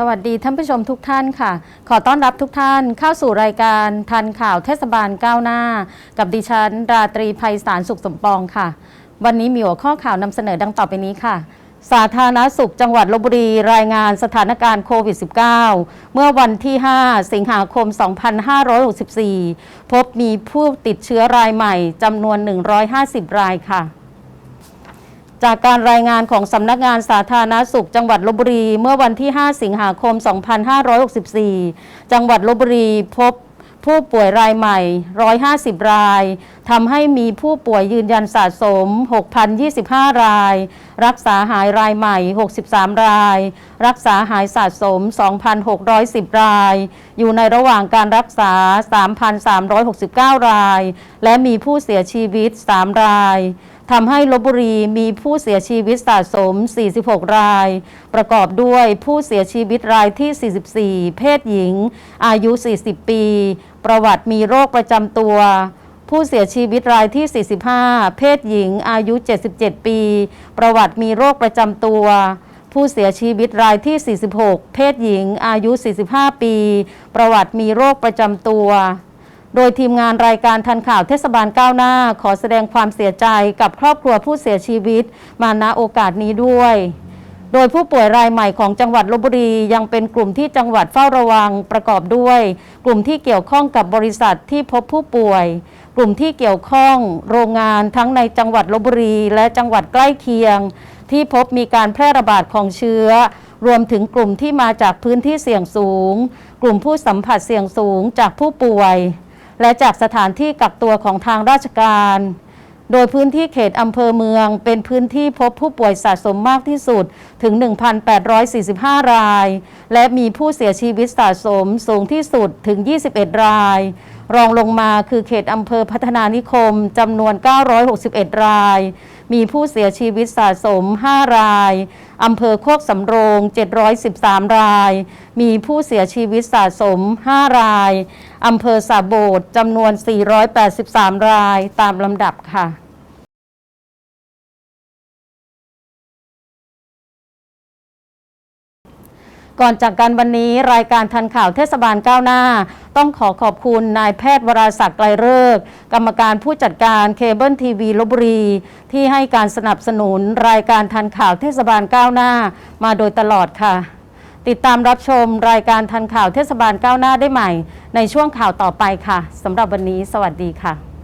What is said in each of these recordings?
สวัสดีท่านผู้ชมทุกท่านค่ะ ขอต้อนรับทุกท่านเข้าสู่รายการทันข่าวเทศบาลก้าวหน้า กับดิฉัน ราตรีภัยสารสุขสมปองค่ะ วันนี้มีหัวข้อข่าวนำเสนอดังต่อไปนี้ค่ะ สาธารณสุขจังหวัดลบบุรีรายงานสถานการณ์โควิด -19 เมื่อวันที่ 5 สิงหาคม 2564 พบมีผู้ติดเชื้อรายใหม่จำนวน 150 รายค่ะ จากการรายงานของสำนักงานสาธารณสุข จังหวัดลบบุรี เมื่อวันที่ 5 สิงหาคม 2564 จังหวัดลบบุรีพบผู้ป่วยรายใหม่ 150 รายทำให้มีผู้ป่วยยืนยันสะสม 6,025 ราย รักษาหายรายใหม่ 63 ราย รักษาหายสะสม 2,610 ราย อยู่ในระหว่างการรักษา 3,369 ราย และมีผู้เสียชีวิต 3 ราย ทำให้ลบบุรีมีผู้เสียชีวิตสะสม 46 ราย ประกอบด้วยผู้เสียชีวิตรายที่ 44 เพศหญิง อายุ 40 ปี ประวัติมีโรคประจำตัว ผู้เสียชีวิตรายที่ 45 เพศหญิง อายุ 77 ปี ประวัติมีโรคประจำตัวผู้เสียชีวิตรายที่ 46 เพศหญิง อายุ 45 ปี ประวัติมีโรคประจำตัว โดยทีมงานรายการทันข่าวเทศบาลก้าวหน้า ขอแสดงความเสียใจกับครอบครัวผู้เสียชีวิต มาณโอกาสนี้ด้วย โดยผู้ป่วยรายใหม่ของจังหวัดลบบุรียังเป็นกลุ่มที่จังหวัดเฝ้าระวังประกอบด้วย กลุ่มที่เกี่ยวข้องกับบริษัทที่พบผู้ป่วย กลุ่มที่เกี่ยวข้องโรงงานทั้งในจังหวัดลบบุรี และจังหวัดใกล้เคียง ที่พบมีการแพร่ระบาดของเชื้อ รวมถึงกลุ่มที่มาจากพื้นที่เสี่ยงสูง กลุ่มผู้สัมผัสเสี่ยงสูงจากผู้ป่วย และจากสถานที่กักตัวของทางราชการ โดยพื้นที่เขตอำเภอเมือง เป็นพื้นที่พบผู้ป่วยสะสมมากที่สุดถึง 1,845 ราย และมีผู้เสียชีวิตสะสมสูงที่สุดถึง 21 ราย รองลงมาคือเขตอำเภอพัฒนานิคมจำนวน 961 ราย มีผู้เสียชีวิตสะสม 5 รายอำเภอโคกสำโรง 713 ราย มีผู้เสียชีวิตสะสม 5 รายอำเภอสาโบดจำนวน 483 รายตามลำดับค่ะ ก่อนจากกันวันนี้รายการทันข่าวเทศบาลก้าวหน้า ต้องขอขอบคุณนายแพทย์วราศักดิ์ไกลเลิกกรรมการผู้จัดการเคเบิลทีวีลบบุรี ที่ให้การสนับสนุนรายการทันข่าวเทศบาลก้าวหน้า มาโดยตลอดค่ะ ติดตามรับชมรายการทันข่าวเทศบาลก้าวหน้าได้ใหม่ ในช่วงข่าวต่อไปค่ะสำหรับวันนี้ สวัสดีค่ะ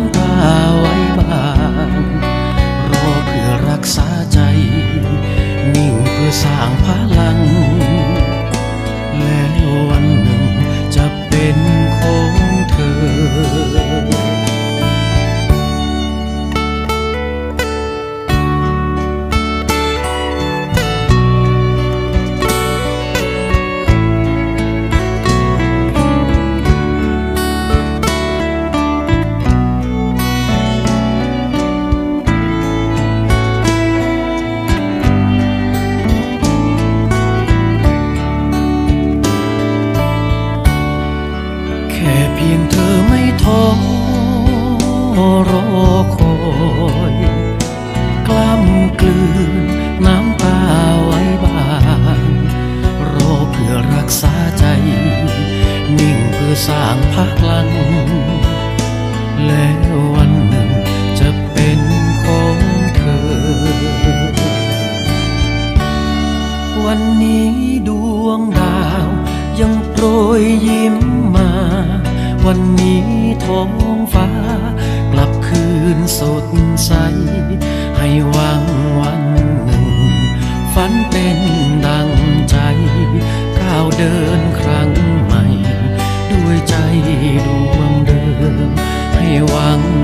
ำก พักลัง แล้ววันหนึ่งจะเป็นของเธอ วันนี้ดวงดาวยังโปรยยิ้มมา วันนี้ท้องฟ้า กลับคืนสดใส ให้หวังวันหนึ่ง ฝันเป็นดังใจก้าวเดินครั้ง ดูมังเดิมให้หวัง